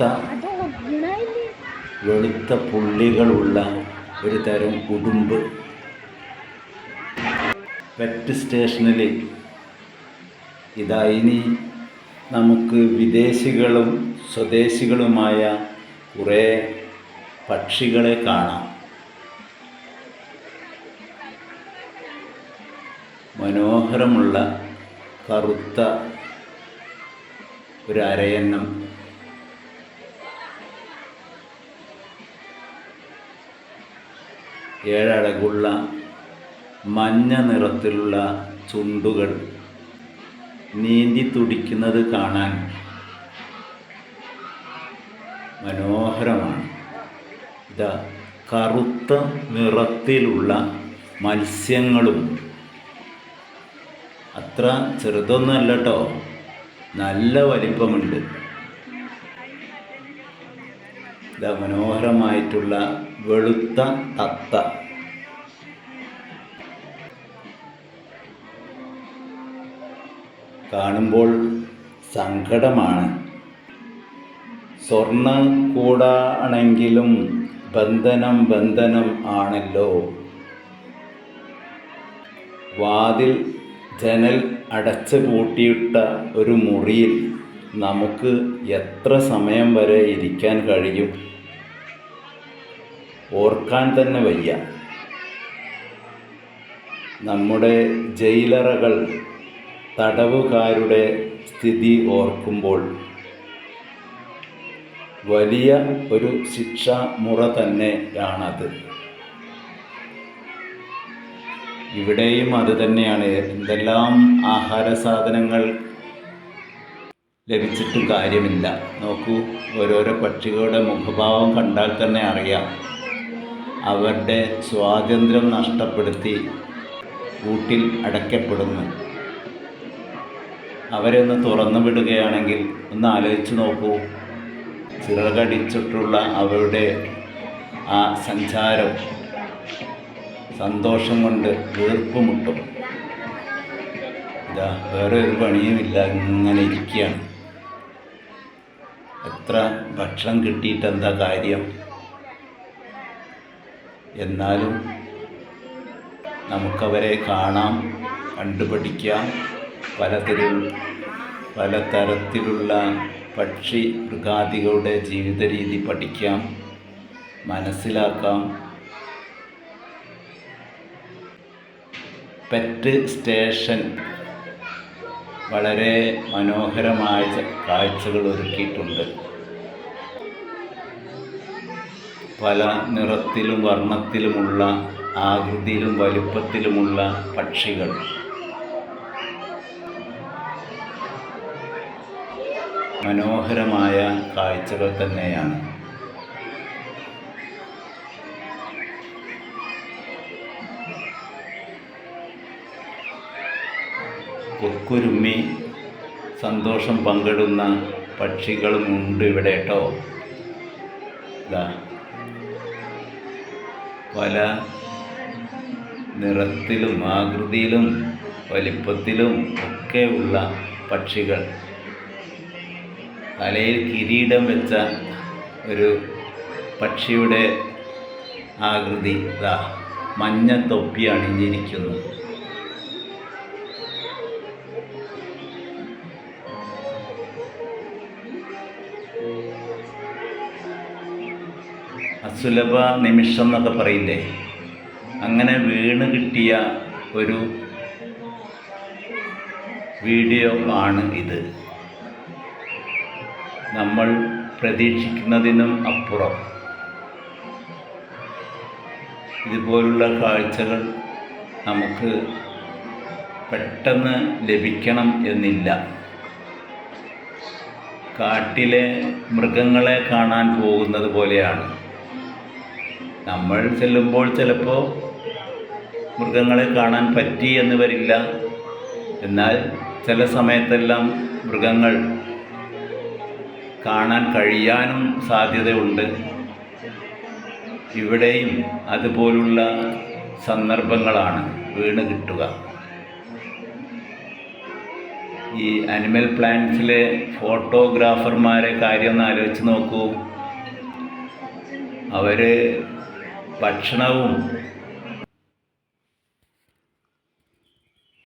കറുത്ത വെളുത്ത പുള്ളികളുള്ള ഒരു തരം ഉടുമ്പ് പെറ്റ് സ്റ്റേഷനിൽ ഇതാ ഇനി നമുക്ക് വിദേശികളും സ്വദേശികളുമായ കുറേ പക്ഷികളെ കാണാം. മനോഹരമുള്ള കറുത്ത ഒരു അരയന്നം ഏഴഴകുള്ള മഞ്ഞ നിറത്തിലുള്ള ചുണ്ടുകൾ നീന്തി തുടിക്കുന്നത് കാണാൻ മനോഹരമാണ്. ഇതാ കറുത്ത നിറത്തിലുള്ള മത്സ്യങ്ങളും. അത്ര ചെറുതൊന്നുമല്ല കേട്ടോ. നല്ല വലിപ്പമുണ്ട്. ഇതാ മനോഹരമായിട്ടുള്ള വെളുത്ത തത്ത. കാണുമ്പോൾ സങ്കടമാണ്. സ്വർണ കൂടാണെങ്കിലും ബന്ധനം ബന്ധനം ആണല്ലോ. വാതിൽ ജനൽ അടച്ചു പൂട്ടിയിട്ട ഒരു മുറിയിൽ നമുക്ക് എത്ര സമയം വരെ ഇരിക്കാൻ കഴിയും? ഓർക്കാൻ തന്നെ വയ്യ. നമ്മുടെ ജയിലറകൾ തടവുകാരുടെ സ്ഥിതി ഓർക്കുമ്പോൾ വലിയ ഒരു ശിക്ഷാമുറ തന്നെയാണത് ഇവിടെയും അത് തന്നെയാണ്. എന്തെല്ലാം ആഹാര സാധനങ്ങൾ ലഭിച്ചിട്ടും കാര്യമില്ല. നോക്കൂ ഓരോരോ പക്ഷികളുടെ മുഖഭാവം കണ്ടാൽ തന്നെ അറിയാം. അവരുടെ സ്വാതന്ത്ര്യം നഷ്ടപ്പെടുത്തി കൂട്ടിൽ അടയ്ക്കപ്പെടുന്നു. അവരെ ഒന്ന് തുറന്നു വിടുകയാണെങ്കിൽ ഒന്ന് ആലോചിച്ച് നോക്കൂ. ചിറകടിച്ചിട്ടുള്ള അവരുടെ ആ സഞ്ചാരം സന്തോഷം കൊണ്ട് വീർപ്പുമുട്ടും. ഇതാ വേറെ ഒരു പണിയുമില്ല ഇങ്ങനെ ഇരിക്കുകയാണ്. എത്ര ഭക്ഷണം കിട്ടിയിട്ട് എന്താ കാര്യം? എന്നാലും നമുക്കവരെ കാണാം കണ്ടുപഠിക്കാം. പലതരം പലതരത്തിലുള്ള പക്ഷി മൃഗാദികളുടെ ജീവിത രീതി പഠിക്കാം മനസ്സിലാക്കാം. പെറ്റ് സ്റ്റേഷൻ വളരെ മനോഹരമായ കാഴ്ചകൾ ഒരുക്കിയിട്ടുണ്ട്. പല നിറത്തിലും വർണത്തിലുമുള്ള ആകൃതിയിലും വലുപ്പത്തിലുമുള്ള പക്ഷികൾ. മനോഹരമായ കാഴ്ചകൾ തന്നെയാണ്. കൊക്കുരുമ്മി സന്തോഷം പങ്കിടുന്ന പക്ഷികളുമുണ്ട് ഇവിടെ കേട്ടോ. ഇതാ. പല നിറത്തിലും ആകൃതിയിലും വലിപ്പത്തിലും ഒക്കെ ഉള്ള പക്ഷികൾ. തലയിൽ കിരീടം വെച്ച ഒരു പക്ഷിയുടെ ആകൃതി ഇതാ മഞ്ഞ തൊപ്പി അണിഞ്ഞിരിക്കുന്നു അസുലഭ നിമിഷം എന്നൊക്കെ പറയില്ലേ? അങ്ങനെ വീണ് കിട്ടിയ ഒരു വീഡിയോ ആണ് ഇത്. നമ്മൾ പ്രതീക്ഷിക്കുന്നതിനും അപ്പുറം. ഇതുപോലുള്ള കാഴ്ചകൾ നമുക്ക് പെട്ടെന്ന് ലഭിക്കണം എന്നില്ല. കാട്ടിലെ മൃഗങ്ങളെ കാണാൻ പോകുന്നത് പോലെയാണ്. നമ്മൾ ചെല്ലുമ്പോൾ ചിലപ്പോൾ മൃഗങ്ങളെ കാണാൻ പറ്റി എന്ന് വരില്ല. എന്നാൽ ചില സമയത്തെല്ലാം മൃഗങ്ങൾ കാണാൻ കഴിയാനും സാധ്യതയുണ്ട്. ഇവിടെയും അതുപോലുള്ള സന്ദർഭങ്ങളാണ് വീണ് കിട്ടുക. ഈ അനിമൽ പ്ലാന്റ്സിലെ ഫോട്ടോഗ്രാഫർമാരെ കാര്യം ഒന്ന് ആലോചിച്ച് നോക്കൂ. അവർ ഭക്ഷണവും